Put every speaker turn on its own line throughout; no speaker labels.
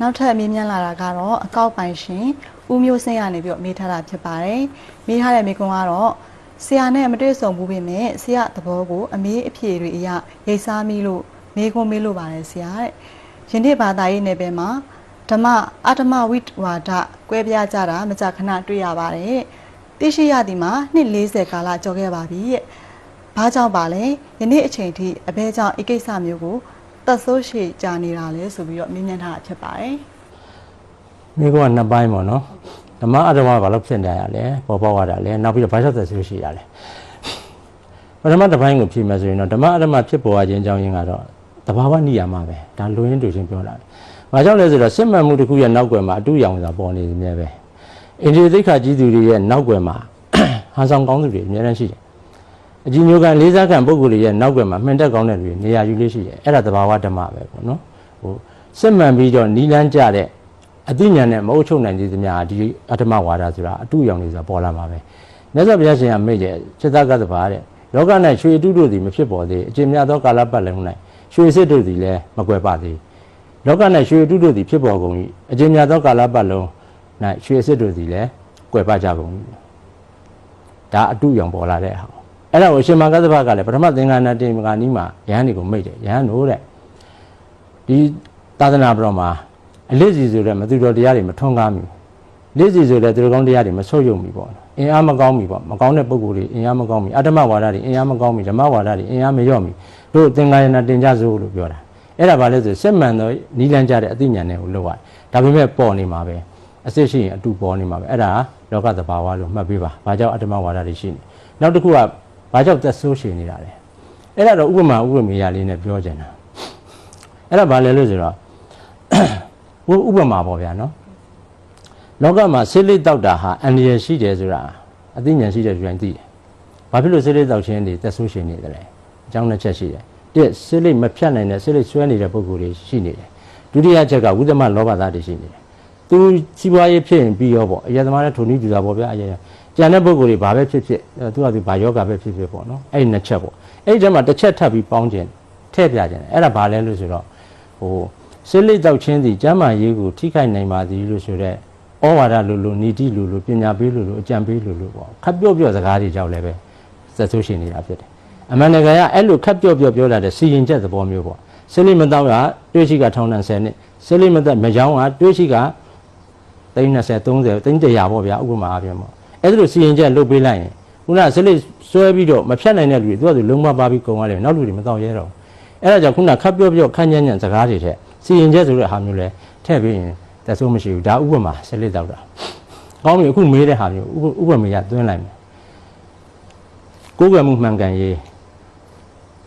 နောက်ထပ်မေးမြန်းလာတာကတော့အကောက်ပိုင်ရှင်ဦးမျိုးစင်းရနေပြီးတော့မေးထားတာဖြစ်ပါတယ်မေးထားတဲ့မေးခွန်းကတော့ဆရာနဲ့မတွေ့ဆုံဘူးပေမဲ့ဆရာသဘောကိုအမေးအဖြေတွေအရရိတ်စားမိလို့မေးခွန်းမေးလို့ပါတယ်ဆရာတဲ့ယနေ့ဘာသာရေးနယ်ပယ်မှာဓမ္မအတ္တမဝိတ္ဝါဒကွဲပြားကြတာမကြာခဏတွေ့ရပါတယ်သိရှိရသည်မှာနှစ်40ကာလကျော်ခဲ့ပါပြီတဲ့ဘာကြောင့်ပါလဲယနေ့အချိန်ထိအဘဲကြောင့်ဤကိစ္စမျိုးကို သက်ဆိုးရှိကြာနေတာလဲဆိုပြီးတော့မြင်မြင်ထားတာဖြစ်ပါတယ်
မိကောကနှစ်ပိုင်းပေါ့နော်ဓမ္မအဓမ္မဘာလို့ဖြစ်နေရလဲပေါ်ပေါက်ရတာလဲနောက်ပြီးတော့ဘာကြောင့်သက်ဆိုးရှိရလဲပထမတစ်ပိုင်းကိုဖြေမယ်ဆိုရင်တော့ဓမ္မအဓမ္မဖြစ်ပေါ်ခြင်းအကြောင်းရင်းကတော့တဘာဝနိယာမပဲဒါလူရင်းတူချင်းပြောတာပဲဘာကြောင့်လဲဆိုတော့စစ်မှန်မှုတစ်ခုရဲ့နောက်ွယ်မှာအတူရောင်စာပေါ်နေနေမြဲပဲအိန္ဒိယသိက္ခာကြီးသူတွေရဲ့နောက်ွယ်မှာဟန်ဆောင်ကောင်းသူတွေအများတန်းရှိတယ် အကြီးညိုကန်လေးစားခံပုဂ္ဂိုလ်တွေရဲ့နောက်ွယ်မှာမှန်တက်ကောင်းတဲ့လူတွေနေရာယူလေးရှိတယ်အဲ့ဒါတဘာဝဓမ္မပဲပေါ့နော်ဟိုစစ်မှန်ပြီးတော့နီလန်းကြတဲ့အသိဉာဏ်နဲ့မဟုတ်ချုပ်နိုင်သေးသမျှဒီအတ္တမဝါဒဆိုတာအတူရောင်နေဆိုတာပေါ်လာမှာပဲမြတ်စွာဘုရားရှင်ကမိတ်တဲ့စိတ္တကသဘာတဲ့လောက၌ရွှေအတုတို့သည်မဖြစ်ပေါ်သေးအကျင့်များသောကာလပတ်လုံး၌ရွှေစစ်တို့သည်လည်းမကွယ်ပသေးလောက၌ရွှေအတုတို့သည်ဖြစ်ပေါ်ကုန်၏အကျင့်များသောကာလပတ်လုံး၌ရွှေစစ်တို့သည်လည်းကွယ်ပကြကုန်၏ဒါအတူရောင်ပေါ်လာတဲ့ဟာ အဲ့ဒါကိုရှင်မကသဘာကလည်းပထမသင်္ကန်းနာတင်မကနီးမှာယဟန်တွေကိုမိတ်တယ်ယဟန်တို့တဲ့ဒီသာသနာပတော်မှာအလေးစီဆိုတဲ့မသူတော်တရားတွေမထွန်းကားမိလေးစီဆိုတဲ့သူတော်ကောင်းတရားတွေမဆုတ်ယုံမိပေါ့အင်အားမကောင်းမိပေါ့မကောင်းတဲ့ပုံကိုယ်တွေအင်အားမကောင်းမိအတ္တမဝါဒတွေအင်အားမကောင်းမိဓမ္မဝါဒတွေအင်အားမလျော့မိတို့သင်္ကာယနာတင်ကြစို့လို့ပြောတာအဲ့ဒါဘာလဲဆိုစစ်မှန်သောနီးလန်းကြတဲ့အသိဉာဏ်တွေကိုလောက်ရတယ်ဒါပေမဲ့ပေါ်နေမှာပဲအစစ်ရှိရင်အတူပေါ်နေမှာပဲအဲ့ဒါလောကသဘာဝလို့မှတ်ပေးပါဘာကြောင့်အတ္တမဝါဒတွေရှိနေနောက်တစ်ခုက ဘာကြောင့်သက်ဆိုးရှင်နေတာလဲအဲ့ဒါတော့ဥပမာဥပမေယလေးနဲ့ပြောချင်တာအဲ့ဒါဘာလဲလို့ဆိုတော့ဟိုဥပမာပေါ့ဗျာနော်လောကမှာဆေးလိတ်တောက်တာဟာအန္တရာယ်ရှိတယ်ဆိုတာအသိဉာဏ်ရှိတဲ့လူတိုင်းသိတယ်။ဘာဖြစ်လို့ဆေးလိတ်တောက်ခြင်းတွေသက်ဆိုးရှင်နေတယ်လဲ။အကြောင်းတစ်ချက်ရှိတယ်။တစ်ဆေးလိတ်မဖြတ်နိုင်တဲ့ဆေးလိတ်ဆွဲနေတဲ့ပုံကိုယ်တွေရှိနေတယ်။ဒုတိယချက်ကဝိသမလောဘသားတွေရှိနေတယ်။သူစီးပွားရေးဖြစ်ရင်ပြီးရောပေါ့အရသမားနဲ့ထုံနည်းပြတာပေါ့ဗျာအရ ကျန်တဲ့ပုံကိုယ်တွေဘာပဲဖြစ်ဖြစ်သူကသူဘာယောဂပဲဖြစ်ဖြစ်ပေါ့နော်။အဲ့ဒီနှစ်ချက်ပေါ့။အဲ့ဒီထဲမှာတစ်ချက်ထပ်ပြီးပေါင်းခြင်းထည့်ပြခြင်းအဲ့ဒါဘာလဲလို့ဆိုတော့ဟိုစိလိတ်တောက်ချင်းစီကျမ်းမာရေးကိုထိခိုက်နိုင်ပါသည်လို့ဆိုတော့ဩဝါဒလိုလိုနီတိလိုလိုပညာပေးလိုလိုအကြံပေးလိုလိုပေါ့ခပ်ပြော့ပြော့စကားတွေကြောင့်လည်းပဲဇက်ဆိုးရှင်နေတာဖြစ်တယ်အမှန်တကယ်ကအဲ့လိုခပ်ပြော့ပြော့ပြောလာတဲ့စီရင်ချက်သဘောမျိုးပေါ့စိလိတ်မတောက်ကတွေးရှိကထောင်တန်10နှစ်စိလိတ်မသက်မယောင်းကတွေးရှိက30 30 30 100ပေါ့ဗျာဥပမာအပြင်ပေါ့ အဲ့ဒါလိုစီရင်ချက်လုပ်ပေးလိုက်ရင်ခုနစိလိတ်ဆွဲပြီးတော့မဖြတ်နိုင်တဲ့လူတွေသူကသူလုံးမပါပြီးကုန်သွားတယ်နောက်လူတွေမတော့ရဲတော့အဲ့ဒါကြောင့်ခုနခပ်ပြော့ပြော့ခန့်ညံ့ညံ့စကားတွေထက်စီရင်ချက်ဆိုတဲ့ဟာမျိုးလဲထည့်ပြီးရင်သက်ဆိုးမရှိဘူးဒါဥပမာဆက်လက်တော့တာကောင်းပြီအခုမေးတဲ့ဟာမျိုးဥပမာရသွင်းလိုက်မယ်ကိုယ်ကမှုမှန်ကန်ရေး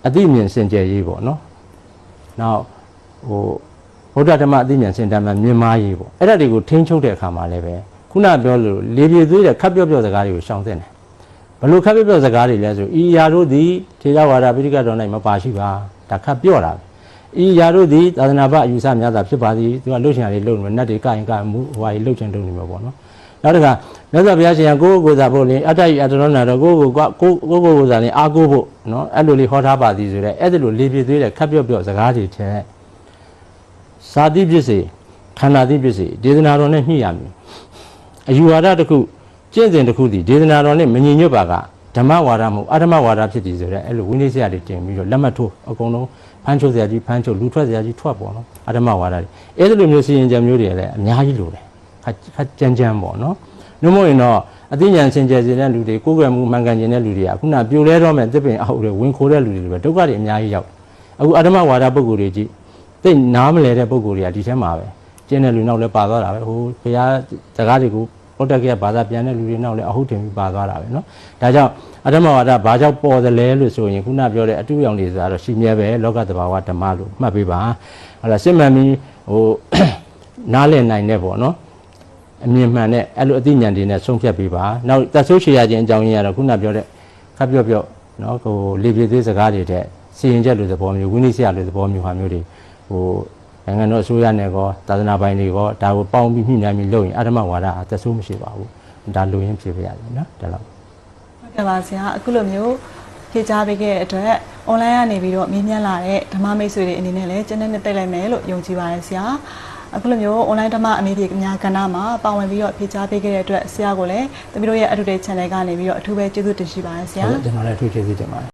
အသိဉာဏ်စင်ကြယ်ရေးပေါ့နော်နောက်ဟိုဗုဒ္ဓဓမ္မအသိဉာဏ်စင်တမ်းမှာမြင်မာရေးပေါ့အဲ့ဒါတွေကိုထိန်းချုပ်တဲ့အခါမှာလည်းပဲ ခုနပြောလို့လေပြေသွေးတဲ့ခပ်ပြော့ပြော့စကားတွေကိုရှောင်သင့်တယ်ဘလို့ခပ်ပြော့ပြော့စကားတွေလဲဆိုဤအရာတို့သည်ထေရဝါဒပိဋကတော်၌မပါရှိပါဒါခပ်ပြော့တာပဲဤရာတို့သည်သာသနာ့ဘအယူဆများသာဖြစ်ပါသည်သူကလှုပ်ရှင်ရည်လှုပ်နေမယ်နတ်တွေကရင်ကမူဟိုဟာကြီးလှုပ်ချင်လှုပ်နေမှာပေါ့နော်နောက်တစ်ခါမြတ်စွာဘုရားရှင်ကကိုယ့်ကိုယ်ကိုယ်စားဖို့လေအတ္တဤအတ္တရောနာတော့ကိုယ့်ကိုယ်ကကိုယ့်ကိုယ်ကိုယ်ကိုယ်စားလေအားကိုးဖို့နော်အဲ့လိုလေးဟောထားပါသည်ဆိုတော့အဲ့ဒါလိုလေးပြည့်သေးတဲ့ခပ်ပြော့ပြော့စကားတွေထဲစာတိပစ္စည်းခန္ဓာတိပစ္စည်းဒေသနာတော်နဲ့ညှိရမည် အယူဝါဒတစ်ခုကျင့်စဉ်တစ်ခုဒီဒေသနာတော်နဲ့မညီညွတ်ပါကဓမ္မဝါဒမဟုတ်အဓမ္မဝါဒဖြစ်သည်ဆိုတော့အဲ့လိုဝိနည်းစရာတွေတင်ပြီးတော့လက်မှတ်ထိုးအကုန်လုံးဖမ်းချုပ်စရာကြီးဖမ်းချုပ်လူထွက်စရာကြီးထွက်ပေါ့နော်အဓမ္မဝါဒတွေအဲ့ဒီလိုမျိုးစီရင်ကြံမျိုးတွေလည်းအများကြီးလိုတယ်ခက်ကြမ်းကြမ်းပေါ့နော်နှုတ်မဟုတ်ရင်တော့အသိဉာဏ်စင်ကြယ်စေတဲ့လူတွေကိုယ်ကွယ်မှုမှန်ကန်ခြင်းတဲ့လူတွေကခုနပြိုလဲတော့မဲ့တစ်ပင်အောက်တွေဝင်ခိုးတဲ့လူတွေပဲဒုက္ခတွေအများကြီးရောက်အခုအဓမ္မဝါဒပုဂ္ဂိုလ်တွေကြီးသိနားမလဲတဲ့ပုဂ္ဂိုလ်တွေကဒီထဲမှာပဲကျင်းတဲ့လူနောက်လည်းပါသွားတာပဲဟိုဘုရားစကားတွေကို ပုဒ်တက်ကရဘာသာပြန်တဲ့လူတွေနောက်လည်းအဟုတ်တင်ပြီးပါသွားတာပဲเนาะဒါကြောင့်အဓမ္မဝါဒဘာကြောင့်ပေါ်သလဲလို့ဆိုရင်ခုနပြောတဲ့အတူရောင်တွေဆိုတာတော့ရှိမြဲပဲလောကတဘာဝဓမ္မလို့မှတ်ပေးပါဟလာစစ်မှန်ပြီးဟို နားလည်နိုင်တဲ့ပေါ့နော်အမြင်မှန်တဲ့အဲ့လိုအသိဉာဏ်တွေနဲ့ဆုံးဖြတ်ပေးပါနောက်သက်ဆိုးရှည်ရခြင်းအကြောင်းရင်းကတော့ခုနပြောတဲ့ခပ်ပြော့ပြော့နော်ဟိုလေပြေသေးစကားတွေတဲ့စီရင်ချက်လိုသဘောမျိုးဝိနည်းဆရာလိုသဘောမျိုးဟာမျိုးတွေဟို နိုင်ငံတော်အစိုးရနဲ့ကောသာသနာပိုင်တွေကောဒါကိုပေါင်းပြီးညှိနှိုင်းပြီးလုပ်ရင်အဓမ္မဝါဒအသက်ဆိုးမရှိပါဘူးဒါလိုရင်းဖြစ်ပြရတယ်နော်ဒါတော့
ဟုတ်ကဲ့ပါဆရာအခုလိုမျိုးဖြေကြားပေးခဲ့တဲ့အတွက် online ကနေပြီးတော့မြင်းမြန်းလာတဲ့ဓမ္မမိတ်ဆွေတွေအနေနဲ့လည်းကျင်းတဲ့နဲ့တက်လိုက်မယ်လို့ယုံကြည်ပါတယ်ဆရာအခုလိုမျိုး online ဓမ္မအမေဒီအများကဏ္ဍမှာပါဝင်ပြီးတော့ဖြေကြားပေးခဲ့တဲ့အတွက်ဆရာကိုလည်းတမီးတို့ရဲ့အတူတေ channel ကနေပြီးတော့အထူးပဲကျေးဇူးတင်ရှိပါတယ်ဆရာ
ဟုတ်ကဲ့ကျွန်တော်လည်းအထူးကျေးဇူးတင်ပါတယ်